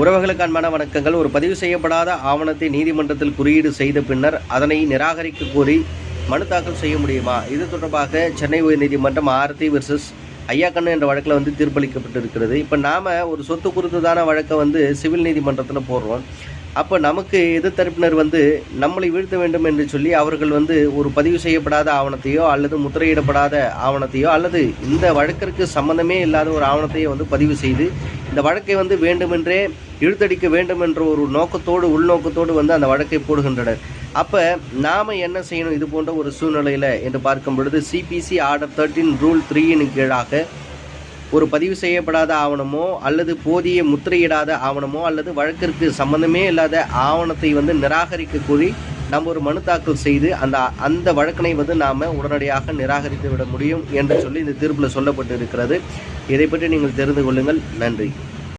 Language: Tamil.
உறவுகளுக்கு அன்பான வணக்கங்கள். ஒரு பதிவு செய்யப்படாத ஆவணத்தை நீதிமன்றத்தில் குறியீடு செய்த பின்னர் அதனை நிராகரிக்க கோரி மனு தாக்கல் செய்ய முடியுமா? இது தொடர்பாக சென்னை உயர்நீதிமன்றம் ஆர்த்தி வெர்சஸ் ஐயாக்கண்ணு என்ற வழக்கில் வந்து தீர்ப்பளிக்கப்பட்டு இருக்கிறது இப்போ நாம் ஒரு சொத்து குறித்ததான வழக்கை வந்து சிவில் நீதிமன்றத்தில் போடுறோம். அப்போ நமக்கு எதிர்த்தரப்பினர் வந்து நம்மளை வீழ்த்த வேண்டும் என்று சொல்லி அவர்கள் வந்து ஒரு பதிவு செய்யப்படாத ஆவணத்தையோ அல்லது முத்திரையிடப்படாத ஆவணத்தையோ அல்லது இந்த வழக்கிற்கு சம்பந்தமே இல்லாத ஒரு ஆவணத்தையோ வந்து பதிவு செய்து இந்த வழக்கை வந்து வேண்டுமென்றே இழுத்தடிக்க வேண்டும் என்ற ஒரு நோக்கத்தோடு உள்நோக்கத்தோடு வந்து அந்த வழக்கை போடுகின்றனர். அப்போ நாம் என்ன செய்யணும் இது போன்ற ஒரு சூழ்நிலையில் என்று பார்க்கும் பொழுது சிபிசி ஆர்டர் தேர்ட்டின் ரூல் த்ரீயின் கீழாக ஒரு பதிவு செய்யப்படாத ஆவணமோ அல்லது போதிய முத்திரையிடாத ஆவணமோ அல்லது வழக்கிற்கு சம்பந்தமே இல்லாத ஆவணத்தை வந்து நிராகரிக்க கூறி நம்ம ஒரு மனு தாக்கல் செய்து அந்த அந்த வழக்கினை வந்து நாம் உடனடியாக நிராகரித்து விட முடியும் என்று சொல்லி இந்த தீர்ப்பில் சொல்லப்பட்டு இருக்கிறது இதை பற்றி நீங்கள் தெரிந்து கொள்ளுங்கள். நன்றி.